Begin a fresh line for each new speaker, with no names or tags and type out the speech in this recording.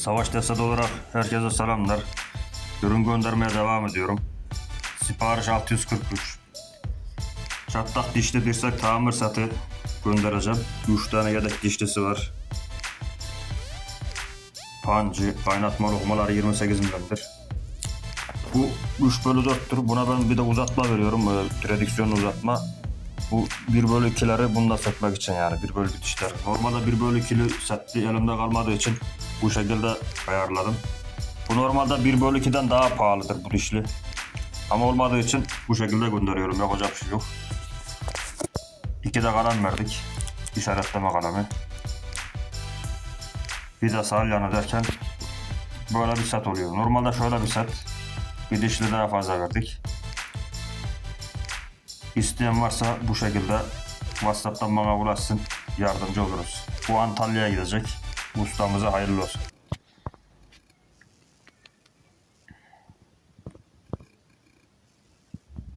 Savaş destek olarak herkese selamlar. Ürün göndermeye devam ediyorum. Sipariş 643. Çatlak dişli dirsek tamir satı göndereceğim. 3 tane yedek dişlisi var. Pancı, kaynatma lokmaları 28 milimdir. Bu 3 bölü 4'tür. Buna ben bir de uzatma veriyorum. Böyle Prodüksiyon uzatma. Bu 1 bölü 2'leri bununla satmak için yani 1 bölü dişler. Normalde 1 bölü 2'li setti elimde kalmadığı için bu şekilde ayarladım. Bu normalde 1 bölü 2'den daha pahalıdır bu dişli. Ama olmadığı için bu şekilde gönderiyorum. Yapacak bir şey yok. İki de kalem verdik. İşaretleme kalemi. Bir de salyanı derken böyle bir set oluyor. Normalde şöyle bir set. Bir dişli daha fazla verdik. İsteyen varsa bu şekilde WhatsApp'tan bana ulaşsın. Yardımcı oluruz. Bu Antalya'ya gidecek. Ustamıza hayırlı olsun.